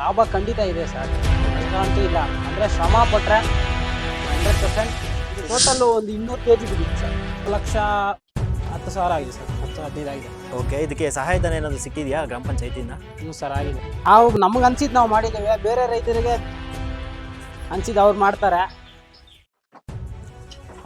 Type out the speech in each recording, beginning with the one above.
ಲಾಭ ಖಂಡಿತ ಇದೆ ಸರ್. ಇಲ್ಲ ಅಂತೂ ಇಲ್ಲ. ಅಂದರೆ ಶ್ರಮ ಪಟ್ಟರೆ ಹಂಡ್ರೆಡ್ ಪರ್ಸೆಂಟ್ ಟೋಟಲ್ಲು ಒಂದು ಇನ್ನೂರು ಕೆ ಜಿ ಬಿದ್ದಿತ್ತು ಸರ್ ಲಕ್ಷ ಹತ್ತು ಸಾವಿರ ಆಗಿದೆ ಸರ್. ಹತ್ತು ಹದಿನೈದು ಆಗಿದೆ. ಓಕೆ ಇದಕ್ಕೆ ಸಹಾಯಧನ ಏನಾದರೂ ಸಿಕ್ಕಿದೆಯಾ ಗ್ರಾಮ ಪಂಚಾಯತಿಯಿಂದ? ಇನ್ನೂ ಸರ್ ಆಗಿದೆ. ನಾವು ನಮ್ಗೆ ಅನ್ಸಿದ್ದು ನಾವು ಮಾಡಿದ್ದೇವೆ ಬೇರೆ ರೈತರಿಗೆ ಅನ್ಸಿದ್ದು ಅವ್ರು ಮಾಡ್ತಾರೆ.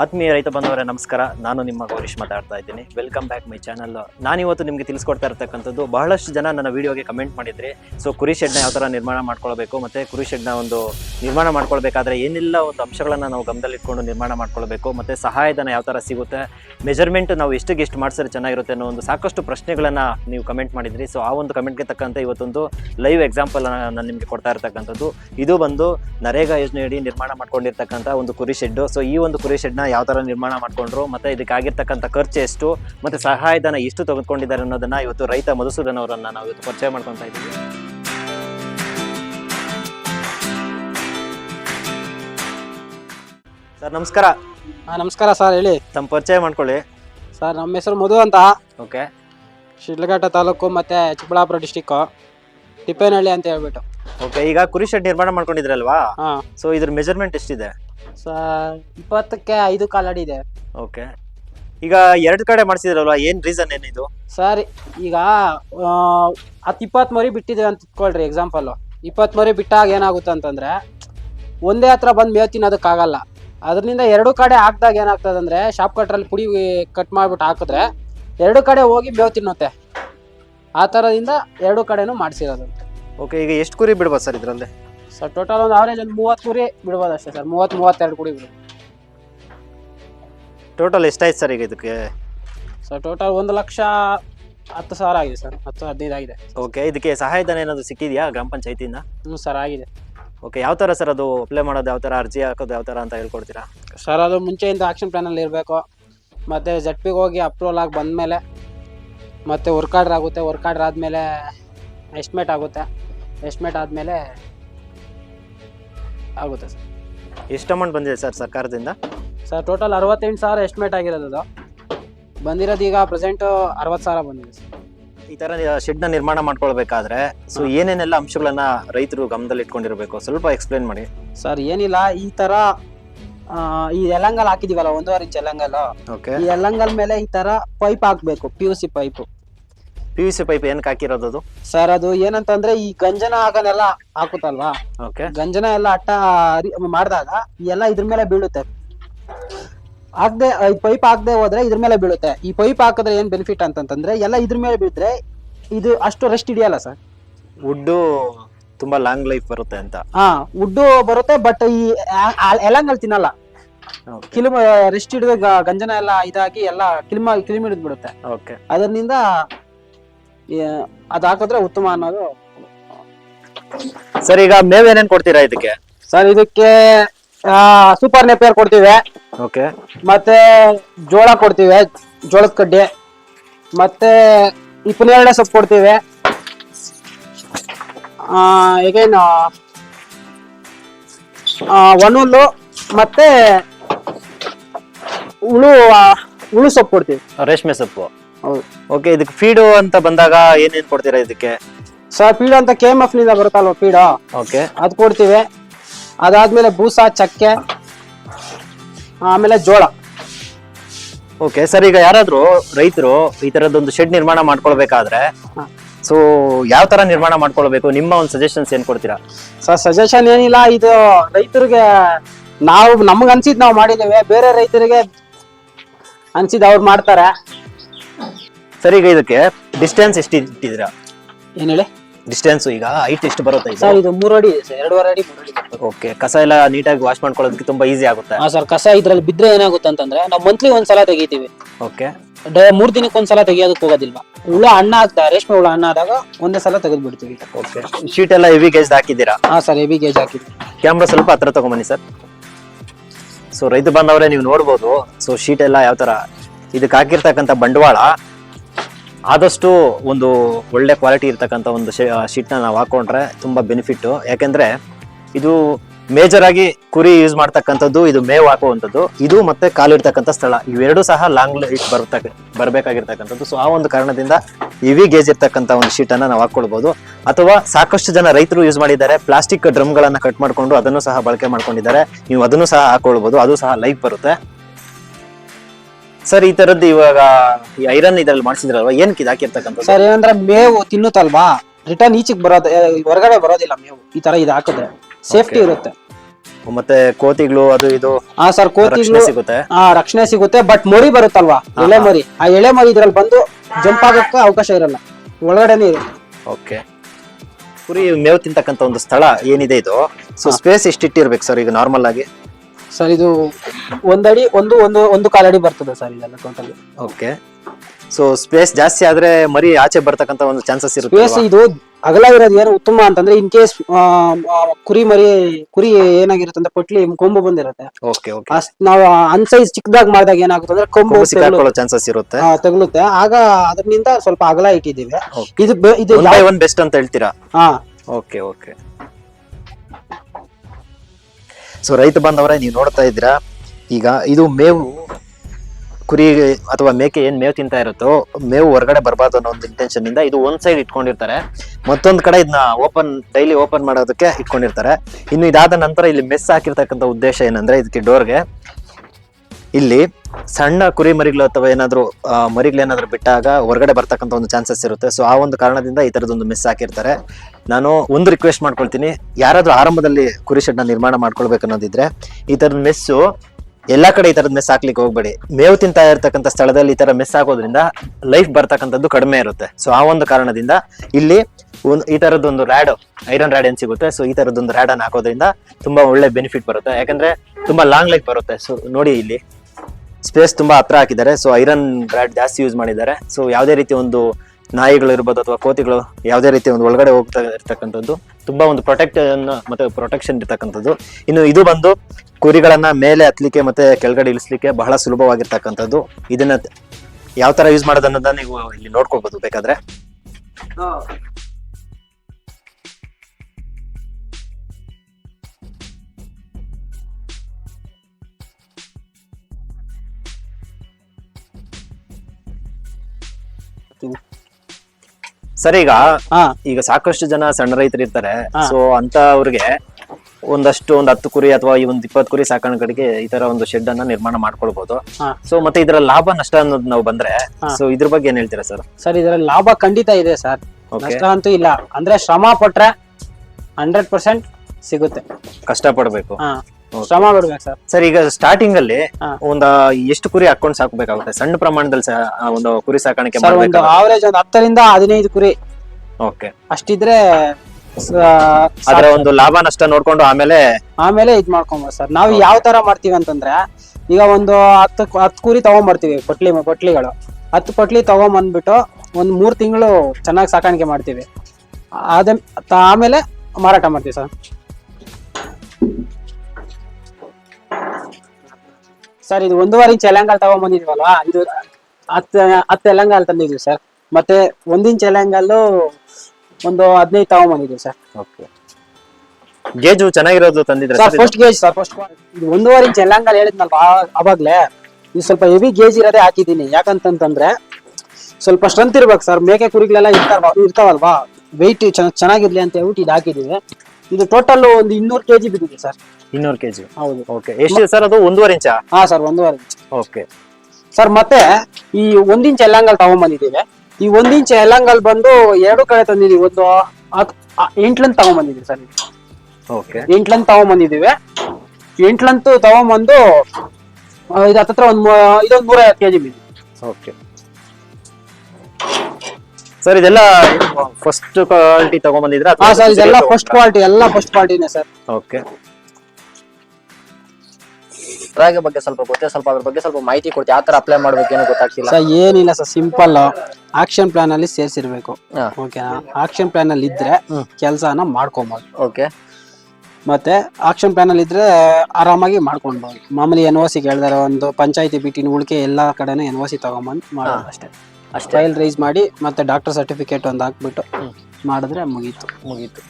ಆತ್ಮೀಯ ರೈತ ಬಂಧುವರೇ, ನಮಸ್ಕಾರ. ನಾನು ನಿಮ್ಮ ಗೌರೀಶ್ ಮಾತಾಡ್ತಾ ಇದ್ದೀನಿ. ವೆಲ್ಕಮ್ ಬ್ಯಾಕ್ ಮೈ ಚಾನಲ್ ನಾನಿವತ್ತು ನಿಮಗೆ ತಿಳಿಸ್ಕೊಡ್ತಾ ಇರ್ತಕ್ಕಂಥದ್ದು, ಬಹಳಷ್ಟು ಜನ ನನ್ನ ವಿಡಿಯೋಗೆ ಕಮೆಂಟ್ ಮಾಡಿದ್ರಿ ಸೊ ಕುರಿ ಶೆಡ್ನ ಯಾವ ಥರ ನಿರ್ಮಾಣ ಮಾಡ್ಕೊಳ್ಬೇಕು ಮತ್ತು ಕುರಿ ಶೆಡ್ನ ಒಂದು ನಿರ್ಮಾಣ ಮಾಡ್ಕೊಳ್ಬೇಕಾದ್ರೆ ಏನೆಲ್ಲ ಒಂದು ಅಂಶಗಳನ್ನು ನಾವು ಗಮನದಲ್ಲಿಟ್ಕೊಂಡು ನಿರ್ಮಾಣ ಮಾಡ್ಕೊಳ್ಬೇಕು, ಮತ್ತು ಸಹಾಯಧನ ಯಾವ ಥರ ಸಿಗುತ್ತೆ ಮೆಜರ್ಮೆಂಟ್ ನಾವು ಎಷ್ಟು ಎಷ್ಟು ಮಾಡಿಸಿದ್ರೆ ಚೆನ್ನಾಗಿರುತ್ತೆ ಅನ್ನೋ ಒಂದು ಸಾಕಷ್ಟು ಪ್ರಶ್ನೆಗಳನ್ನು ನೀವು ಕಮೆಂಟ್ ಮಾಡಿದ್ರಿ. ಸೊ ಆ ಒಂದು ಕಮೆಂಟ್ಗೆ ತಕ್ಕಂತೆ ಇವತ್ತೊಂದು ಲೈವ್ ಎಕ್ಸಾಂಪಲನ್ನು ನಾನು ನಿಮಗೆ ಕೊಡ್ತಾ ಇರ್ತಕ್ಕಂಥದ್ದು. ಇದು ಬಂದು ನರೇಗಾ ಯೋಜನೆಯಡಿ ನಿರ್ಮಾಣ ಮಾಡ್ಕೊಂಡಿರ್ತಕ್ಕಂಥ ಒಂದು ಕುರಿ ಶೆಡ್ಡು. ಸೊ ಈ ಒಂದು ಕುರಿ ಶೆಡ್ನ ಯಾವ ತರ ನಿರ್ಮಾಣ ಮಾಡ್ಕೊಂಡ್ರು ಮತ್ತೆ ಇದಕ್ಕೆ ಆಗಿರ್ತಕ್ಕಂಥ ಖರ್ಚು ಎಷ್ಟು ಮತ್ತೆ ಸಹಾಯಧನ ಎಷ್ಟು ತೆಗೆದುಕೊಂಡಿದ್ದಾರೆ ಅನ್ನೋದನ್ನ ಇವತ್ತು ರೈತ ಮಧುಸೂದನ್ ಅವರನ್ನ ನಾವು ಇವತ್ತು ಪರಿಚಯ ಮಾಡ್ಕೊತಾ ಇದ್ದೀವಿ. ಸರ್ ನಮಸ್ಕಾರ. ಹಾಂ ನಮಸ್ಕಾರ ಸರ್ ಹೇಳಿ. ತಮ್ಮ ಪರಿಚಯ ಮಾಡ್ಕೊಳ್ಳಿ. ಸರ್ ನಮ್ಮ ಹೆಸರು ಮಧು ಅಂತ. ಓಕೆ. ಶಿಡ್ಲಘಟ್ಟ ತಾಲೂಕು ಮತ್ತು ಚಿಕ್ಕಬಳ್ಳಾಪುರ ಡಿಸ್ಟಿಕ್ಕು ತಿಪ್ಪೇನಹಳ್ಳಿ ಅಂತ ಹೇಳ್ಬಿಟ್ಟು. ಓಕೆ ಈಗ ಕುರಿ ಶೆಡ್ ನಿರ್ಮಾಣ ಮಾಡ್ಕೊಂಡಿದ್ರಲ್ವಾ? ಹಾಂ. ಸೊ ಇದ್ರ ಮೆಜರ್ಮೆಂಟ್ ಎಷ್ಟಿದೆ? ಸರ್ ಇಪ್ಪತ್ತಕ್ಕೆ ಐದು ಕಾಲಡಿ ಇದೆ. ಓಕೆ. ಈಗ ಎರಡು ಕಡೆ ಮಾಡಿಸಿದ್ರಲ್ವಾ? ಏನು ರೀಸನ್ ಏನಿದು ಸರ್. ಈಗ ಹತ್ತು ಇಪ್ಪತ್ತು ಮರಿ ಬಿಟ್ಟಿದ್ದೇವೆ ಅಂತ ಇಟ್ಕೊಳ್ರಿ ಎಕ್ಸಾಂಪಲ್ಲು ಇಪ್ಪತ್ತು ಮರಿ ಬಿಟ್ಟಾಗ ಏನಾಗುತ್ತೆ ಅಂತಂದರೆ ಒಂದೇ ಹತ್ರ ಬಂದು ಮೇವು ತಿನ್ನೋದಕ್ಕಾಗಲ್ಲ. ಅದರಿಂದ ಎರಡು ಕಡೆ ಹಾಕ್ದಾಗ ಏನಾಗ್ತದೆ ಅಂದರೆ ಶಾಪ್ ಕಟ್ರಲ್ಲಿ ಪುಡಿ ಕಟ್ ಮಾಡಿಬಿಟ್ಟು ಹಾಕಿದ್ರೆ ಎರಡು ಕಡೆ ಹೋಗಿ ಮೇವು ತಿನ್ನುತ್ತೆ. ಆ ಥರದಿಂದ ಎರಡು ಕಡೆನೂ ಮಾಡಿಸಿರೋದು. ಓಕೆ ಈಗ ಎಷ್ಟು ಕುರಿ ಬಿಡ್ಬೋದು ಸರ್ ಇದರಲ್ಲಿ? ಸರ್ ಟೋಟಲ್ ಒಂದು ಅವರೇಜ್ ಒಂದು ಮೂವತ್ತು ಕುರಿ ಬಿಡ್ಬೋದು ಅಷ್ಟೇ ಸರ್. ಮೂವತ್ತು ಮೂವತ್ತೆರಡು ಕುರಿ ಬಿಡ್ಬೋದು. ಟೋಟಲ್ ಎಷ್ಟಾಯ್ತು ಸರ್ ಈಗ ಇದಕ್ಕೆ? ಸರ್ ಟೋಟಲ್ ಒಂದು ಲಕ್ಷ ಹತ್ತು ಸಾವಿರ ಆಗಿದೆ ಸರ್. ಹತ್ತು ಹದಿನೈದು ಆಗಿದೆ. ಓಕೆ ಇದಕ್ಕೆ ಸಹಾಯಧನ ಏನಾದರೂ ಸಿಕ್ಕಿದೆಯಾ ಗ್ರಾಮ ಪಂಚಾಯತಿಯಿಂದ? ಹ್ಞೂ ಸರ್ ಆಗಿದೆ. ಓಕೆ ಯಾವ ಥರ ಸರ್ ಅದು ಅಪ್ಲೈ ಮಾಡೋದು ಯಾವ ಥರ ಅರ್ಜಿ ಹಾಕೋದು ಯಾವ ಥರ ಅಂತ ಹೇಳ್ಕೊಡ್ತೀರಾ? ಸರ್ ಅದು ಮುಂಚೆಯಿಂದ ಆಕ್ಷನ್ ಪ್ಲಾನಲ್ಲಿ ಇರಬೇಕು. ಮತ್ತು ಜಡ್ ಪಿಗೆ ಹೋಗಿ ಅಪ್ರೂವಲ್ ಆಗಿ ಬಂದಮೇಲೆ ಮತ್ತು ವರ್ಕ್ ಆರ್ಡ್ರ್ ಆಗುತ್ತೆ. ವರ್ಕ್ ಆರ್ಡ್ರ್ ಆದಮೇಲೆ ಎಸ್ಟಿಮೇಟ್ ಆಗುತ್ತೆ. ಎಸ್ಟಿಮೇಟ್ ಆದಮೇಲೆ ಆಗುತ್ತೆ ಸರ್. ಎಷ್ಟು ಅಮೌಂಟ್ ಬಂದಿದೆ ಸರ್ ಸರ್ಕಾರದಿಂದ? ಸರ್ ಟೋಟಲ್ ಅರವತ್ತೆಂಟು ಸಾವಿರ ಎಸ್ಟಿಮೇಟ್ ಆಗಿರೋದು ಅದು. ಬಂದಿರೋದು ಈಗ ಪ್ರೆಸೆಂಟು ಅರವತ್ತು ಸಾವಿರ ಬಂದಿದೆ ಸರ್. ಈ ಥರ ಶೆಡ್ನ ನಿರ್ಮಾಣ ಮಾಡ್ಕೊಳ್ಬೇಕಾದ್ರೆ ಸೊ ಏನೇನೆಲ್ಲ ಅಂಶಗಳನ್ನ ರೈತರು ಗಮನದಲ್ಲಿ ಇಟ್ಕೊಂಡಿರಬೇಕು? ಸ್ವಲ್ಪ ಎಕ್ಸ್ಪ್ಲೇನ್ ಮಾಡಿ. ಸರ್ ಏನಿಲ್ಲ ಈ ಥರ ಆ, ಈ ಎಲ್ಲಂಗಲ್ ಹಾಕಿದೀವಲ್ಲ ಒಂದೂವರೆ ಇಂಚ್ ಎಲಂಗಲ್ ಓಕೆ ಈ ಎಲ್ಲಂಗಲ್ ಮೇಲೆ ಈ ಥರ ಪೈಪ್ ಹಾಕಬೇಕು P V C pipe P V C pipe ಏನಕ್ಕೆ ಹಾಕಿರೋದು ಅದು? ಸರ್ ಅದು ಏನಂತಂದ್ರೆ ಈ ಗಂಜನ ಆಗನೆಲ್ಲ ಹಾಕುತ್ತಲ್ವಾ? ಓಕೆ ಗಂಜನ ಎಲ್ಲ ಅಟ್ಟ ಮಾಡಿದಾಗ ಎಲ್ಲ ಇದ್ರ ಮೇಲೆ ಬೀಳುತ್ತೆ. ಹಾಕ್ದೆ ಪೈಪ್ ಹಾಕದೆ ಹೋದ್ರೆ ಇದ್ರ ಮೇಲೆ ಬೀಳುತ್ತೆ. ಈ ಪೈಪ್ ಹಾಕಿದ್ರೆ ಏನ್ ಬೆನಿಫಿಟ್ ಅಂತಂತಂದ್ರೆ ಎಲ್ಲ ಇದ್ರ ಮೇಲೆ ಬಿದ್ರೆ ಇದು ಅಷ್ಟು ರೆಸ್ಟ್ ಹಿಡಿಯಲ್ಲ ಸರ್ ವುಡ್ಡು ತುಂಬಾ ಲಾಂಗ್ ಲೈಫ್ ಬರುತ್ತೆ ಅಂತ. ಹಾ ಉಡ್ಡು ಬರುತ್ತೆ ಬಟ್ ಈ ಎಲಂಗಲ್ ತಿನ್ನಲ್ಲ. ಕಿಲಿಮ ರೆಸ್ಟ್ ಹಿಡಿದ ಗಂಜನ ಎಲ್ಲ ಇದಾಗಿ ಎಲ್ಲ ಕಿಲಿಮ ಕಿಲಿಮ್ ಹಿಡಿದ್ಬಿಡುತ್ತೆ. ಓಕೆ ಅದರಿಂದ ಅದು ಹಾಕಿದ್ರೆ ಉತ್ತಮ ಅನ್ನೋದು. ಸರ್ ಈಗ ಮೇವ್ ಏನೇನ್ ಕೊಡ್ತೀರಾ ಇದಕ್ಕೆ? ಸರ್ ಇದಕ್ಕೆ ಸೂಪರ್ ನೆಪಿಯರ್ ಕೊಡ್ತೀವಿ. ಓಕೆ. ಮತ್ತೆ ಜೋಳ ಕೊಡ್ತೀವಿ ಜೋಳದ ಕಡ್ಡಿ. ಮತ್ತೆ ಇಪ್ಪನೇರಳೆ ಪುನೇರಳೆ ಸೊಪ್ಪು ಕೊಡ್ತೀವಿ. ಈಗೇನು ಒಣಹುಲ್ಲು ಮತ್ತೆ ಹುಳು ಹುಳು ಸೊಪ್ಪು ಕೊಡ್ತೀವಿ. ರೇಷ್ಮೆ ಸೊಪ್ಪು. ಹೌದು ಓಕೆ ಇದಕ್ಕೆ ಫೀಡು ಅಂತ ಬಂದಾಗ ಏನೇನ್ ಕೊಡ್ತೀರಾ ಇದಕ್ಕೆ? ಸರ್ ಪೀಡು ಅಂತ ಕೆ ಎಂ ಎಫ್ನಿಂದ ಬರುತ್ತಲ್ವ ಪೀಡು ಓಕೆ ಅದು ಕೊಡ್ತೀವಿ. ಅದಾದ್ಮೇಲೆ ಬೂಸ ಚಕ್ಕೆ ಆಮೇಲೆ ಜೋಳ. ಓಕೆ ಸರ್ ಈಗ ಯಾರಾದ್ರೂ ರೈತರು ಈ ತರದೊಂದು ಶೆಡ್ ನಿರ್ಮಾಣ ಮಾಡ್ಕೊಳ್ಬೇಕಾದ್ರೆ ಹಾ. ಸೊ ಯಾವ ತರ ನಿರ್ಮಾಣ ಮಾಡ್ಕೊಳ್ಬೇಕು? ನಿಮ್ಮ ಒಂದು ಸಜೆಷನ್ಸ್ ಏನ್ ಕೊಡ್ತೀರಾ? ಸರ್ ಸಜೆಷನ್ ಏನಿಲ್ಲ ಇದು ರೈತರಿಗೆ ನಾವು ನಮ್ಗೆ ಅನ್ಸಿದ್ ನಾವು ಮಾಡಿದ್ದೇವೆ. ಬೇರೆ ರೈತರಿಗೆ ಅನ್ಸಿದ್ ಅವ್ರು ಮಾಡ್ತಾರೆ. ಸರ್ ಈಗ ಇದಕ್ಕೆ ಡಿಸ್ಟೆನ್ಸ್ ಎಷ್ಟು ಇಟ್ಟಿದ್ದೀರಾ? ಏನ್ ಹೇಳಿ? ಡಿಸ್ಟೆನ್ಸ್ ಈಗ ಹೈಟ್ ಎಷ್ಟು ಬರುತ್ತೆ ಇದು? ಸರ್ ಇದು ಮೂರು ಅಡಿ ಇದೆ ಸರ್ ಎರಡೂವರೆ ಅಡಿ ಮೂರು ಅಡಿ ಓಕೆ ಕಸ ಎಲ್ಲ ನೀಟಾಗಿ ವಾಶ್ ಮಾಡ್ಕೊಳ್ಳೋದಕ್ಕೆ ತುಂಬಾ ಈಸಿ ಆಗುತ್ತೆ. ಹಾ ಸರ್ ಕಸ ಇದ್ರಲ್ಲಿ ಬಿದ್ರೆ ಏನಾಗುತ್ತೆ ಅಂತಂದ್ರೆ ನಾವು ಮಂತ್ಲಿ ಒಂದ್ಸಲ ತೆಗಿತೀವಿ. ಓಕೆ ಡ- ಮೂರ್ ದಿನಕ್ಕೆ ಒಂದ್ಸಲ ತೆಗಿಯೋದಕ್ಕೆ ಹೋಗೋದಿಲ್ವಾ? ಹುಳ ಹಣ್ಣ ಆಗ್ತಾ ರೇಷ್ಮೆ ಹುಳ ಅಣ್ಣ ಆದಾಗ ಒಂದೇ ಸಲ ತೆಗೆದು ಬಿಡ್ತೀವಿ ಓಕೆ ಶೀಟ್ ಎಲ್ಲ ಹೆವಿ ಗೇಜ್ ಹಾಕಿದ್ದೀರಾ? ಹಾ ಸರ್ ಹೆವಿ ಗೇಜ್ ಹಾಕಿದ್ವಿ ಕ್ಯಾಮ್ರಾ ಸ್ವಲ್ಪ ಹತ್ರ ತಗೊಂಬನ್ನಿ ಸರ್. ಸೊ ರೈತ ಬಂದವರೇ ನೀವು ನೋಡ್ಬೋದು. ಸೊ ಶೀಟ್ ಎಲ್ಲ ಯಾವ ತರ ಇದಕ್ಕೆ ಹಾಕಿರ್ತಕ್ಕಂಥ ಬಂಡವಾಳ ಆದಷ್ಟು ಒಂದು ಒಳ್ಳೆ ಕ್ವಾಲಿಟಿ ಇರ್ತಕ್ಕಂಥ ಒಂದು ಶೀಟ್ನ ನಾವು ಹಾಕೊಂಡ್ರೆ ತುಂಬ ಬೆನಿಫಿಟ್ಟು ಯಾಕೆಂದರೆ ಇದು ಮೇಜರ್ ಆಗಿ ಕುರಿ ಯೂಸ್ ಮಾಡ್ತಕ್ಕಂಥದ್ದು, ಇದು ಮೇವು ಹಾಕುವಂಥದ್ದು. ಇದು ಮತ್ತೆ ಕಾಲಿರ್ತಕ್ಕಂಥ ಸ್ಥಳ. ಇವೆರಡು ಸಹ ಲಾಂಗ್ ಲೈಟ್ ಬರ್ತಕ್ಕ ಬರಬೇಕಾಗಿರ್ತಕ್ಕಂಥದ್ದು. ಸೊ ಆ ಒಂದು ಕಾರಣದಿಂದ ಇವಿ ಗೇಜ್ ಇರ್ತಕ್ಕಂಥ ಒಂದು ಶೀಟ್ ಅನ್ನ ನಾವು ಹಾಕೊಳ್ಬಹುದು ಅಥವಾ ಸಾಕಷ್ಟು ಜನ ರೈತರು ಯೂಸ್ ಮಾಡಿದ್ದಾರೆ ಪ್ಲಾಸ್ಟಿಕ್ ಡ್ರಮ್ ಗಳನ್ನ ಕಟ್ ಮಾಡಿಕೊಂಡು ಅದನ್ನು ಸಹ ಬಳಕೆ ಮಾಡ್ಕೊಂಡಿದ್ದಾರೆ. ನೀವು ಅದನ್ನು ಸಹ ಹಾಕೊಳ್ಬಹುದು ಅದು ಸಹ ಲೈಫ್ ಬರುತ್ತೆ. ಸರ್ ಈ ತರದ್ದು ಇವಾಗ ಈ ಐರನ್ ಇದ್ರಲ್ಲಿ ಮಾಡಿಸಿದ್ರಲ್ವಾ? ಏನಕ್ಕೆ ಇದು ಹಾಕಿರ್ತಕ್ಕಂಥದ್ದು? ಸರ್ ಏನಂದ್ರೆ ಮೇವು ತಿನ್ನುತ್ತಲ್ವಾ? ರಿಟರ್ನ್ ಈಚಿಗೆ ಬರೋದು ಹೊರಗಡೆ ಬರೋದಿಲ್ಲ ಮೇವು. ಈ ತರ ಇದು ಹಾಕಿದ್ರೆ ಸೇಫ್ಟಿ ಇರುತ್ತೆ. ಮತ್ತೆ ಕೋತಿಗಳು ಅದು ಇದು ಹಾ ಸರ್ ರಕ್ಷಣೆ ಕೋತಿಗಳು ಸಿಗುತ್ತೆ? ಆ ರಕ್ಷಣೆ ಸಿಗುತ್ತೆ ಬಟ್ ಮರಿ ಬರುತ್ತಲ್ವಾ? ಎಳೆ ಮರಿ. ಆ ಎಳೆ ಮರಿ ಇದ್ರಲ್ಲಿ ಬಂದು ಜಂಪ್ ಆಗಕ್ಕೆ ಅವಕಾಶ ಇರಲ್ಲ. ಒಳಗಡೆನೆ ಇರುತ್ತೆ. ಓಕೆ ಕುರಿ ಮೇವು ತಿಂತಕ್ಕಂಥ ಒಂದು ಸ್ಥಳ ಏನಿದೆ ಇದು? ಸೊ ಸ್ಪೇಸ್ ಎಷ್ಟು ಇಟ್ಟಿರ್ಬೇಕು ಸರ್ ಈಗ ನಾರ್ಮಲ್ ಆಗಿ? ಸರ್ ಇದು ಒಂದಡಿ ಒಂದು ಒಂದು ಒಂದು ಕಾಲಡಿ ಬರ್ತದೆ ಸರ್ ಇದೆಲ್ಲ ಟೋಟಲ್ ಓಕೆ ಸೊ ಸ್ಪೇಸ್ ಜಾಸ್ತಿ ಆದ್ರೆ ಮರಿ ಆಚೆ ಬರ್ತಕ್ಕಂತ ಒಂದು ಚಾನ್ಸಸ್ ಇರುತ್ತೆ ಸ್ಪೇಸ್ ಇದು ಅಗಲ ಇರೋದು ಏನು ಉತ್ತಮ ಅಂತಂದ್ರೆ ಇನ್ ಕೇಸ್ ಕುರಿ ಮರಿ ಕುರಿ ಏನಾಗಿರುತ್ತೆ ಅಂದ್ರೆ ಪಟ್ಲಿ ಕೊಂಬು ಬಂದಿರುತ್ತೆ. ಓಕೆ ಓಕೆ ಅಷ್ಟ್ ನಾವು ಅನ್ಸೈಜ್ ಚಿಕ್ಕದಾಗಿ ಮಾಡಿದಾಗ ಏನಾಗುತ್ತೆ ಅಂದ್ರೆ ಕೊಂಬು ಸಿಕ್ಕಾಕೊಳ್ಳೋ ಚಾನ್ಸಸ್ ಇರುತ್ತೆ. ತಗಲುತ್ತೆ ತಗುಲುತ್ತೆ. ಆಗ ಅದರಿಂದ ಸ್ವಲ್ಪ ಅಗಲ ಇಟ್ಟಿದ್ದೀವಿ. ಇದು ಬೆ- ಇದು ಯಾವ- ಬೆಸ್ಟ್ ಅಂತ ಹೇಳ್ತೀರಾ? ಹಾ. ಓಕೆ ಓಕೆ ಸೊ ರೈತ ಬಾಂಧವರೇ, ನೀವು ನೋಡ್ತಾ ಇದ್ದೀರಾ? ಈಗ ಇದು ಮೇವು, ಕುರಿ ಅಥವಾ ಮೇಕೆ ಏನು ಮೇವು ತಿಂತಾ ಇರುತ್ತೋ, ಮೇವು ಹೊರಗಡೆ ಬರಬಾರ್ದು ಅನ್ನೋ ಒಂದು ಇಂಟೆನ್ಷನ್ ಇಂದ ಇದು ಒಂದ್ ಸೈಡ್ ಇಟ್ಕೊಂಡಿರ್ತಾರೆ. ಮತ್ತೊಂದು ಕಡೆ ಇದನ್ನ ಓಪನ್ ಡೈಲಿ ಓಪನ್ ಮಾಡೋದಕ್ಕೆ ಇಟ್ಕೊಂಡಿರ್ತಾರೆ. ಇನ್ನು ಇದಾದ ನಂತರ ಇಲ್ಲಿ ಮೆಸ್ ಹಾಕಿರ್ತಕ್ಕಂಥ ಉದ್ದೇಶ ಏನಂದ್ರೆ, ಇದಕ್ಕೆ ಡೋರ್ಗೆ ಇಲ್ಲಿ ಸಣ್ಣ ಕುರಿ ಮರಿಗಳು ಅಥವಾ ಏನಾದ್ರು ಮರಿಗಳು ಮರಿಗಳೇನಾದ್ರು ಬಿಟ್ಟಾಗ ಹೊರಗಡೆ ಬರ್ತಕ್ಕಂಥ ಒಂದು ಚಾನ್ಸಸ್ ಇರುತ್ತೆ. ಸೊ ಆ ಒಂದು ಕಾರಣದಿಂದ ಈ ತರದೊಂದು ಮಿಸ್ ಹಾಕಿರ್ತಾರೆ. ನಾನು ಒಂದು ರಿಕ್ವೆಸ್ಟ್ ಮಾಡ್ಕೊಳ್ತೀನಿ. ಯಾರಾದ್ರೂ ಆರಂಭದಲ್ಲಿ ಕುರಿ ಶೆಡ್ನ ನಿರ್ಮಾಣ ಮಾಡ್ಕೊಳ್ಬೇಕು ಅನ್ನೋದಿದ್ರೆ, ಈ ತರದ ಮೆಸ್ಸು ಎಲ್ಲಾ ಕಡೆ ಈ ತರದ ಮಿಸ್ ಹಾಕ್ಲಿಕ್ಕೆ ಹೋಗ್ಬೇಡಿ. ಮೇವು ತಿಂತಾ ಇರ್ತಕ್ಕಂಥ ಸ್ಥಳದಲ್ಲಿ ಈ ತರ ಮಿಸ್ ಆಗೋದ್ರಿಂದ ಲೈಫ್ ಬರ್ತಕ್ಕಂಥದ್ದು ಕಡಿಮೆ ಇರುತ್ತೆ. ಸೊ ಆ ಒಂದು ಕಾರಣದಿಂದ ಇಲ್ಲಿ ಒಂದು, ಈ ತರದೊಂದು ರ್ಯಾಡ್ ಐರನ್ ರ್ಯಾಡ್ ಏನ್ ಸಿಗುತ್ತೆ? ಸೊ ಈ ತರದೊಂದು ರ್ಯಾಡ್ ಅನ್ನು ಹಾಕೋದ್ರಿಂದ ತುಂಬಾ ಒಳ್ಳೆ ಬೆನಿಫಿಟ್ ಬರುತ್ತೆ. ಯಾಕಂದ್ರೆ ತುಂಬಾ ಲಾಂಗ್ ಲೈಫ್ ಬರುತ್ತೆ. ಸೊ ನೋಡಿ ಇಲ್ಲಿ. ಸ್ಪೇಸ್ ತುಂಬಾ ಹತ್ರ ಹಾಕಿದ್ದಾರೆ. ಸೊ ಐರನ್ ಬ್ರಾಡ್ ಜಾಸ್ತಿ ಯೂಸ್ ಮಾಡಿದ್ದಾರೆ. ಸೊ ಯಾವುದೇ ರೀತಿ ಒಂದು ನಾಯಿಗಳು ಇರ್ಬೋದು ಅಥವಾ ಕೋತಿಗಳು ಯಾವುದೇ ರೀತಿ ಒಂದು ಒಳಗಡೆ ಹೋಗ್ತಾ ಇರ್ತಕ್ಕಂಥದ್ದು, ತುಂಬಾ ಒಂದು ಪ್ರೊಟೆಕ್ಟ್ ಮತ್ತೆ ಪ್ರೊಟೆಕ್ಷನ್ ಇರ್ತಕ್ಕಂಥದ್ದು. ಇನ್ನು ಇದು ಬಂದು ಕುರಿಗಳನ್ನ ಮೇಲೆ ಹತ್ಲಿಕ್ಕೆ ಮತ್ತೆ ಕೆಳಗಡೆ ಇಳಿಸ್ಲಿಕ್ಕೆ ಬಹಳ ಸುಲಭವಾಗಿರ್ತಕ್ಕಂಥದ್ದು. ಇದನ್ನ ಯಾವ ತರ ಯೂಸ್ ಮಾಡೋದನ್ನೋದನ್ನ ನೀವು ಇಲ್ಲಿ ನೋಡ್ಕೋಬಹುದು ಬೇಕಾದ್ರೆ. ಸರಿ ಈಗ ಹಾ. ಈಗ ಸಾಕಷ್ಟು ಜನ ಸಣ್ಣ ರೈತರು ಇರ್ತಾರೆ. ಸೊ ಅಂತ ಅವ್ರಿಗೆ ಒಂದಷ್ಟು ಒಂದ್ ಹತ್ತು ಕುರಿ ಅಥವಾ ಈ ಒಂದ್ ಇಪ್ಪತ್ತು ಕುರಿ ಸಾಕಾಣಿಕೆಗೆ ಈ ತರ ಒಂದು ಶೆಡ್ ಅನ್ನ ನಿರ್ಮಾಣ ಮಾಡ್ಕೊಳ್ಬಹುದು ಹಾ. ಸೊ ಮತ್ತೆ ಇದರ ಲಾಭ ನಷ್ಟ ಅನ್ನೋದು ನಾವು ಬಂದ್ರೆ. ಸೊ ಇದ್ರ ಬಗ್ಗೆ ಏನ್ ಹೇಳ್ತೀರಾ ಸರ್? ಸರ್ ಇದರ ಲಾಭ ಖಂಡಿತ ಇದೆ ಸರ್. ನಷ್ಟ ಅಂತೂ ಇಲ್ಲ. ಅಂದ್ರೆ ಶ್ರಮ ಪಟ್ರೆ ಹಂಡ್ರೆಡ್ ಪರ್ಸೆಂಟ್ ಸಿಗುತ್ತೆ. ಕಷ್ಟ ಪಡ್ಬೇಕು ಹಾ. Okay. ಶ್ರಮ ಬಿಡ್ಬೇಕು ಸರ್. ಸರ್ ಈಗ ಸ್ಟಾರ್ಟಿಂಗ್ ಅಲ್ಲಿ ಹಾ. ಒಂದ ಎಷ್ಟು ಕುರಿ ಹಾಕೊಂಡು ಸಾಕಬೇಕಾಗುತ್ತೆ? ಸಣ್ಣ ಪ್ರಮಾಣದಲ್ಲಿ ಆ ಒಂದು ಕುರಿ ಸಾಕಾಣಿಕೆ ಸರ್ ಒಂದು ಆವರೇಜ್ ಒಂದು ಹತ್ತರಿಂದ ಹದಿನೈದು ಕುರಿ. ಓಕೆ ಅಷ್ಟಿದ್ರೆ ಸ- ಅದರ ಒಂದು ಲಾಭ ನಷ್ಟ ನೋಡ್ಕೊಂಡು ಆಮೇಲೆ ಆಮೇಲೆ ಇದ್ ಮಾಡ್ಕೊಂಬೋದು ಸರ್. ನಾವು ಯಾವ ತರ ಮಾಡ್ತೀವಿ ಅಂತಂದ್ರೆ ಈಗ ಒಂದು ಹತ್ತು ಹತ್ತು ಕುರಿ ತಗೊಂಬರ್ತೀವಿ ಪಟ್ಲಿ ಪಟ್ಲಿಗಳು. ಹತ್ತು ಪಟ್ಲಿ ತಗೊಂಬಂದ್ಬಿಟ್ಟು ಒಂದ್ ಮೂರ್ ತಿಂಗಳು ಚೆನ್ನಾಗಿ ಸಾಕಾಣಿಕೆ ಮಾಡ್ತೀವಿ. ಅದ ಆಮೇಲೆ ಮಾರಾಟ ಮಾಡ್ತೀವಿ ಸರ್. ಸರ್ ಇದು ಒಂದೂವರೆ ಇಂಚ್ ಎಲಂಗಾಲ್ ತಗೊಂಬಂದಿದ್ವಲ್ವಾ? ಇದು ಹತ್ತು ಹತ್ತು ಎಲಂಗಾಲ್ ತಂದಿದ್ವಿ ಸರ್ ಮತ್ತೆ ಒಂದ್ ಇಂಚ್ ಎಲಂಗಾಲು ಒಂದು ಹದಿನೈದು ತಗೊಂಬಂದಿದ್ವಿ ಸರ್ ಓಕೆ ಗೇಜು ಚೆನ್ನಾಗಿರೋದು ತಂದಿದ್ರೆ sir first gauge sir first ಇದು ಒಂದೂವರೆ ಇಂಚ್ ಎಲ್ಲಂಗಲ್ ಹೇಳಿದ್ನಲ್ವಾ ಆ- ಅವಾಗ್ಲೇ? ಇದು ಸ್ವಲ್ಪ ಹೆವಿ ಗೇಜ್ ಇರೋದೇ ಹಾಕಿದ್ದೀನಿ. ಯಾಕಂತಂತಂದ್ರೆ ಸ್ವಲ್ಪ ಸ್ಟ್ರೆಂತ್ ಇರ್ಬೇಕು ಸರ್ ಮೇಕೆ ಕುರಿಗಳೆಲ್ಲ ಇರ್ತಾವ ಇರ್ತಾವಲ್ವಾ? ವೆಯ್ಟ್ ಚೆನ್ನಾಗಿರ್ಲಿ ಅಂತ ಹೇಳ್ಬಿಟ್ಟು ಇದು ಹಾಕಿದ್ದೀವಿ ಇದು ಟೋಟಲ್ ಒಂದು ಇನ್ನೂರು ಕೆಜಿ ಬಿದ್ದಿದೆ ಸರ್ ಇನ್ನೂರು ಕೆಜಿ. ಹೌದು. ಓಕೆ ಎಷ್ಟು ಸರ್ ಅದು? ಒಂದೂವರೆ ಇಂಚಾ? ಹಾ ಸರ್ ಒಂದೂವರೆ ಇಂಚ್. ಓಕೆ ಸರ್ ಮತ್ತೆ ಈ ಒಂದ್ ಇಂಚ್ ಎಲ್ಲಂಗಲ್ ತಗೊಂಬಂದಿದ್ದೀವಿ. ಈ ಒಂದ್ ಇಂಚ್ ಎಲ್ಲಂಗಲ್ ಬಂದು ಎರಡು ಕಡೆ ತಂದಿದೀವಿ ಒಂದು ತಗೊಂಡ್ಬಂದಿದ್ದೀವಿ ಎಂಟ್ಲಂತ್ ತಗೊಂಬಂದಿದ್ದೀವಿ ಸರ್ ಓಕೆ ಎಂಟ್ಲಂತ್ ತಗೊಂಬಂದಿದ್ದೀವಿ. ಎಂಟ್ಲಂತು ತಗೊಂಬಂದು ಆ, ಇದು ಹತ್ತತ್ರ ಒಂದ್ ಇದೊಂದು ಇದೊಂದ್ ನೂರ ಐವತ್ತು ಕೆಜಿ ಬಿದ್ದು. ಓಕೆ ಸರ್ ಇದೆಲ್ಲ ಫಸ್ಟ್ ಕ್ವಾಲಿಟಿ ತಗೊಂಡ್ಬಂದಿದ್ರೆ ಹಾ ಸರ್ ಇದೆಲ್ಲ ಫಸ್ಟ್ ಕ್ವಾಲಿಟಿ ಎಲ್ಲ ಫಸ್ಟ್ ಕ್ವಾಲಿಟಿನೇ ಸರ್. ಓಕೆ ರಾಗಿ ಬಗ್ಗೆ ಸ್ವಲ್ಪ ಗೊತ್ತೇ ಸ್ವಲ್ಪ ಅದ್ರ ಬಗ್ಗೆ ಸ್ವಲ್ಪ ಮಾಹಿತಿ ಕೊಡ್ತೀವಿ. ಯಾವ ತರ ಅಪ್ಲೈ ಮಾಡ್ಬೇಕೇನೋ ಗೊತ್ತಾಗ್ತಿಲ್ಲ. ಸರ್ ಏನಿಲ್ಲ ಸರ್ ಸಿಂಪಲ್ ಆಕ್ಷನ್ ಪ್ಲಾನ್ ಅಲ್ಲಿ ಸೇರ್ಸಿರ್ಬೇಕು. ಹಾ. ಓಕೆನಾ ಆಕ್ಷನ್ ಪ್ಲಾನ್ ಅಲ್ಲಿ ಇದ್ರೆ ಕೆಲಸನ ಮಾಡ್ಕೊಬೋದು. ಓಕೆ ಮತ್ತೆ ಆಕ್ಷನ್ ಪ್ಲಾನ್ ಅಲ್ಲಿ ಇದ್ರೆ ಆರಾಮಾಗಿ ಮಾಡ್ಕೊಳ್ಬೋದು ಮಾಮೂಲಿ ಎನ್ ಓ ಸಿ ಕೇಳಿದಾರೆ ಒಂದು ಪಂಚಾಯತಿ ಬಿಟ್ಟಿನ ಉಳಿಕೆ ಎಲ್ಲಾ ಕಡೆನೂ ಎನ್ ಓ ಸಿ ತಗೊಂಬಂದು ಮಾಡೋದು ಅಷ್ಟೇ. ಅಷ್ಟೇ. ಫೈಲ್ ರೈಸ್ ಮಾಡಿ ಮತ್ತೆ ಡಾಕ್ಟರ್ ಸರ್ಟಿಫಿಕೇಟ್ ಒಂದು ಹಾಕ್ಬಿಟ್ಟು ಮಾಡಿದ್ರೆ ಮುಗೀತು. ಮುಗೀತು.